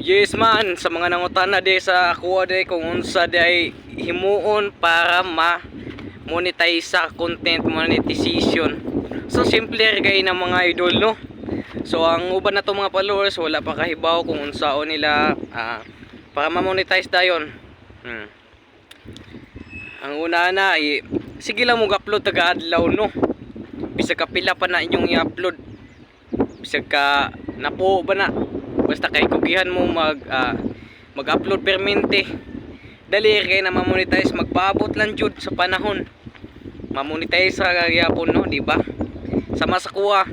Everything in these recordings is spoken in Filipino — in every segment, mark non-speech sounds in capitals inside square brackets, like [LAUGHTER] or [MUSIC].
Yes man, sa mga nangutana di sa kuha di kung unsa di ay himuon para ma monetize sa content monetization. So simple kay ng mga idol no. So ang uban na to mga followers wala pa kahibaw kung unsaon nila ah, para ma-monetize dayon. Hmm. Ang una na ay sige lang mo upload taga adlaw no. Bisag ka pila pa na inyong i-upload. Bisag ka napo ba na basta kay kugihan mo mag ah, mag-upload permente. Dali kay na ma-monetize magpaabot lang jud sa panahon. Ma-monetize sa gyapon no? Di ba? Sama sa kuha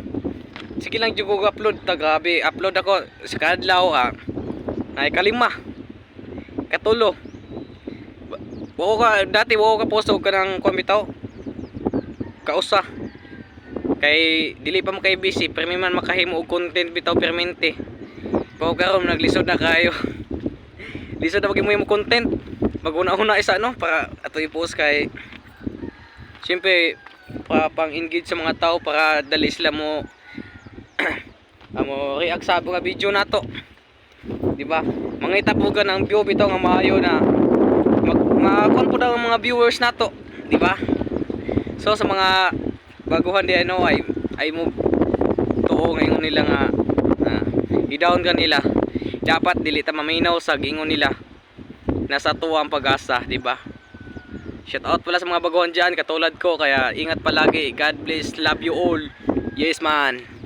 sige lang jud ko upload ta grabe. Upload ako. Sa kadlaw ah nay kalima katulo. Wa- Wao ka dati wao ka posto ka ng komitaw kausa. Kay dili pa mo kay busy. Permi man makahimo og content bitaw permente Pao karon naglisod na kayo. Lisod na mo content. Maguna-una isa no para ato i-post kay Siyempre para pang engage sa mga tao para dali sila mo [CLEARS THROAT] amo react sa mga video nato. Di ba? Mangita po ka ng view bitaw nga maayo na mag makakon po daw ang mga viewers nato, di ba? So sa mga baguhan di ano ay ay mo tuo ngayon nila nga i-down ka nila. Dapat dili ta maminaw sa gingon nila. Nasa tuwa ang pag-asa di ba? Shout out pala sa mga baguhan dyan. Katulad ko kaya ingat palagi. God bless. Love you all. Yes man